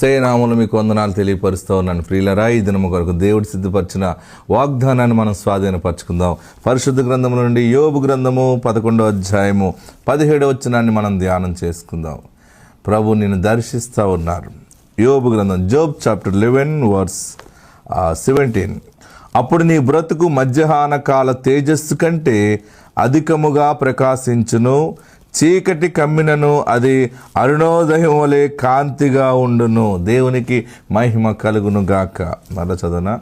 SI నామంలో మీకు వందనాలు తెలియపరుస్తూ ఉన్నాను. ప్రియులరా ఈ దినము కొరకు దేవుడు సిద్ధపరిచిన వాగ్దానాన్ని మనం స్వాధీనపరచుకుందాం. పరిశుద్ధ గ్రంథము నుండి యోబు గ్రంథము పదకొండో అధ్యాయము పదిహేడో వచనాన్ని మనం ధ్యానం చేసుకుందాం. ప్రభు నిన్ను దర్శిస్తూ ఉన్నారు. యోబు గ్రంథం Job chapter eleven verse seventeen. అప్పుడు నీ బ్రతుకు మధ్యాహ్న కాల తేజస్సు కంటే అధికముగా ప్రకాశించును. చీకటి కమ్మినను అది అరుణోదయం వలె కాంతిగా ఉండును. దేవునికి మహిమ కలుగును గాక. మళ్ళా చదవన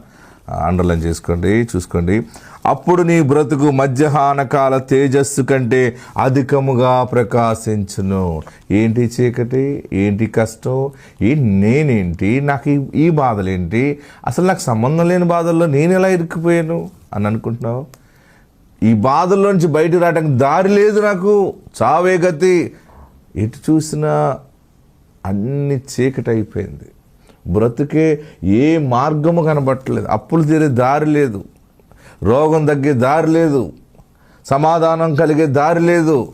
అండర్లైన్ చేసుకోండి చూసుకోండి. అప్పుడు నీ బ్రతుకు మధ్యాహ్న కాల తేజస్సు కంటే అధికముగా ప్రకాశించును. ఏంటి చీకటి? ఏంటి కష్టం? ఈ నేనేంటి? నాకు ఈ- ఈ బాధలేంటి? అసలు నాకు సంబంధం లేని బాధల్లో నేను ఎలా ఇరుక్కుపోయాను? అని అనుకుంటున్నావు? ఈ బాధల్లోంచి బయట రావడానికి దారి లేదు నాకు. చావే గతి. ఎటు చూసినా అన్ని చీకటి అయిపోయింది. బ్రతుకే ఏ మార్గము కనబట్టలేదు. అప్పులు తీరే దారి లేదు. రోగం తగ్గే దారి లేదు. సమాధానం కలిగే దారి లేదు.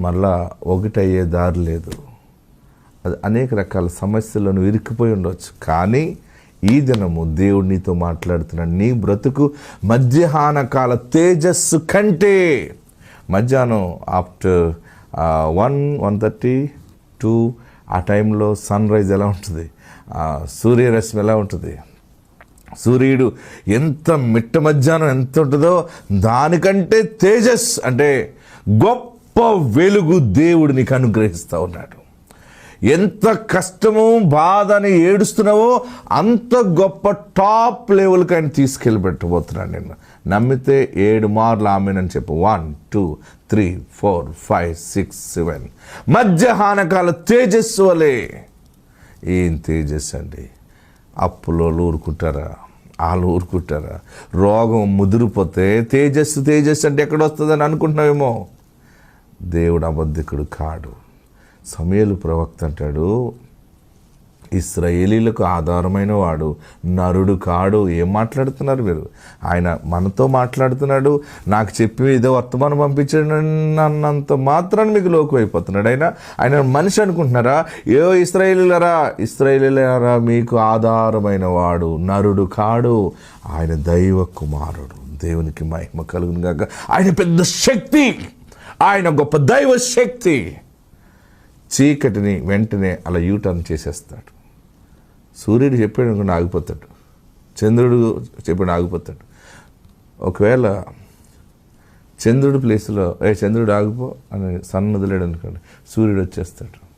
మళ్ళా ఒకటయ్యే దారి లేదు. అది అనేక రకాల సమస్యలను ఇరుక్కుపోయి ఉండవచ్చు కానీ ఈ దినము దేవుడు నీతో మాట్లాడుతున్నాడు నీ బ్రతుకు మధ్యాహ్న కాల తేజస్సు కంటే మధ్యాహ్నం after one one thirty two ఆ టైంలో సన్ రైజ్ ఎలా ఉంటుంది? సూర్యరశ్మి ఎలా ఉంటుంది? సూర్యుడు ఎంత మిట్ట మధ్యాహ్నం ఎంత ఉంటుందో దానికంటే తేజస్ అంటే గొప్ప వెలుగు దేవుడు నీకు అనుగ్రహిస్తూ ఉన్నాడు. ఎంత కష్టము బాధని ఏడుస్తున్నావో అంత గొప్ప టాప్ లెవెల్కి ఆయన తీసుకెళ్ళి పెట్టబోతున్నాను నేను నమ్మితే ఏడు మార్లు ఆమెనని చెప్పు. One two three four five six seven మధ్యాహ్నకాల తేజస్సు వలే. ఏం తేజస్ అండి? అప్పులో ఊరుకుంటారా? వాళ్ళు ఊరుకుంటారా? రోగం ముదిరిపోతే తేజస్సు తేజస్సు అంటే ఎక్కడ వస్తుందని అనుకుంటున్నావేమో? దేవుడు అబద్ధికుడు కాడు. సమయలు ప్రవక్త అంటాడు ఇస్రాయేలీలకు ఆధారమైన వాడు నరుడు కాడు. ఏం మాట్లాడుతున్నారు మీరు? ఆయన మనతో మాట్లాడుతున్నాడు నాకు చెప్పి ఏదో వర్తమానం పంపించాడు అన్నంత మాత్రాన్ని మీకు లోకు అయిపోతున్నాడు. ఆయన ఆయన మనిషి అనుకుంటున్నారా? ఏ ఇస్రాయేలీలరా? ఇస్రాయేలీలరా మీకు ఆధారమైన వాడు నరుడు కాడు. ఆయన దైవ కుమారుడు. దేవునికి మహిమ కలుగునుగాక. ఆయన పెద్ద శక్తి. ఆయన గొప్ప దైవ శక్తి. చీకటిని వెంటనే అలా యూటర్న్ చేసేస్తాడు. సూర్యుడు చెప్పాడు అనుకోండి ఆగిపోతాడు. చంద్రుడు చెప్పాడు ఆగిపోతాడు. ఒకవేళ చంద్రుడి ప్లేస్లో ఏ చంద్రుడు ఆగిపో అని సన్ వదిలేడు అనుకోండి సూర్యుడు వచ్చేస్తాడు.